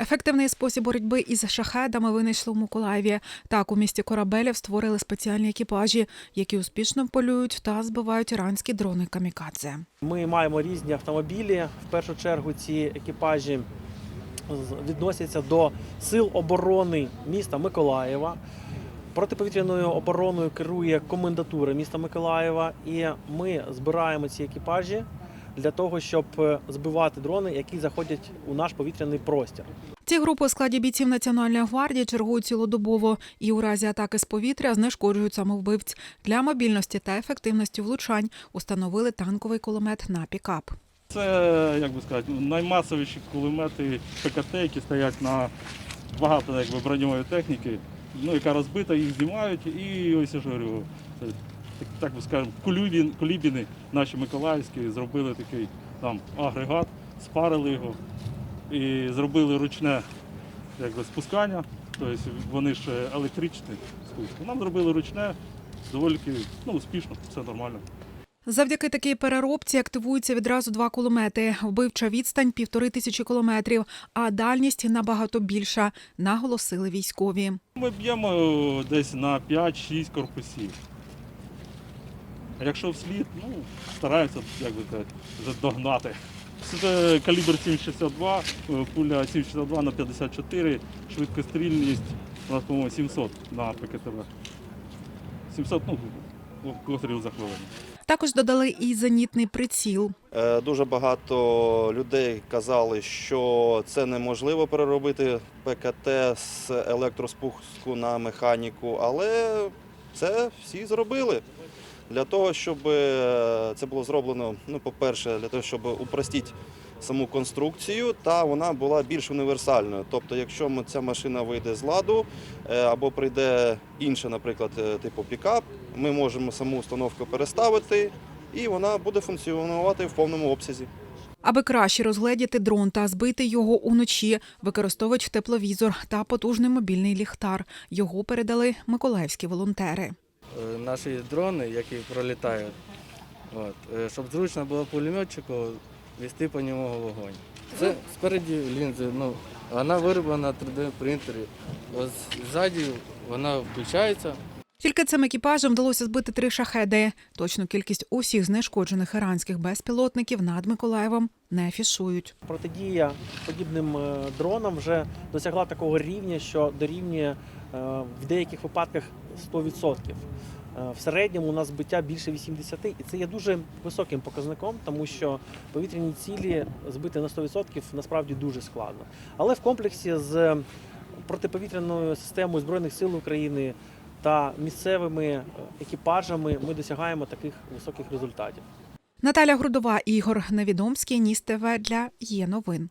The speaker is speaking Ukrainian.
Ефективний спосіб боротьби із шахедами винайшли у Миколаєві. Так, у місті Корабелів створили спеціальні екіпажі, які успішно полюють та збивають іранські дрони камікадзе. Ми маємо різні автомобілі. В першу чергу ці екіпажі відносяться до сил оборони міста Миколаєва. Протиповітряною обороною керує комендатура міста Миколаєва, і ми збираємо ці екіпажі для того, щоб е, збивати дрони, які заходять у наш повітряний простір. Ці групи у складі бійців Національної гвардії чергують цілодобово і у разі атаки з повітря знешкоджують самовбивць. Для мобільності та ефективності влучань установили танковий кулемет на пікап. Це, як би сказати, наймасовіші кулемети ПКТ, які стоять на багато якби, броньової техніки, ну, яка розбита, їх знімають. І ось я ж говорю, це, так, так би скажемо, кулібін, кулібіни наші миколаївські зробили такий там агрегат, спарили його і зробили ручне якби, спускання. Тобто вони ж електричні спуск. Нам зробили ручне, доволі ну, успішно, все нормально. Завдяки такій переробці активуються відразу два кулемети. Вбивча відстань півтори тисячі кілометрів, а дальність набагато більша, наголосили військові. Ми б'ємо десь на 5-6 корпусів. А якщо вслід, ну, стараємося, як би сказати, вже догнати. Це калібр 7,62, е, пуля 7,62 на 54, швидкострільність у нас, по-моєму, 700 на ПКТВ. 700, ну, постріл за хвилину. Також додали і зенітний приціл. Е, Дуже багато людей казали, що це неможливо переробити ПКТ з електроспуску на механіку, але це всі зробили. Для того, щоб е, це було зроблено, ну, по-перше, для того, щоб упростити саму конструкцію, та вона була більш універсальною. Тобто, якщо ця машина вийде з ладу е, або прийде інша, наприклад, е, типу пікап, ми можемо саму установку переставити, і вона буде функціонувати в повному обсязі. Аби краще розгледіти дрон та збити його уночі, використовують тепловізор та потужний мобільний ліхтар. Його передали миколаївські волонтери. Е, наші дрони, які пролітають, от, е, щоб зручно було пулеметчику вести по ньому вогонь. Це спереді лінзи, ну, вона вироблена на 3D принтері. Ось ззаді вона включається. Тільки цим екіпажем вдалося збити три шахеди. Точну кількість усіх знешкоджених іранських безпілотників над Миколаєвом не афішують. Протидія подібним е, дронам вже досягла такого рівня, що дорівнює в деяких випадках 100%. Е, В середньому у нас збиття більше 80, і це є дуже високим показником, тому що повітряні цілі збити на 100% насправді дуже складно. Але в комплексі з протиповітряною системою Збройних сил України та місцевими е, екіпажами ми досягаємо таких високих результатів. Наталя Грудова, Ігор Невідомський, Ніс ТВ для є новин.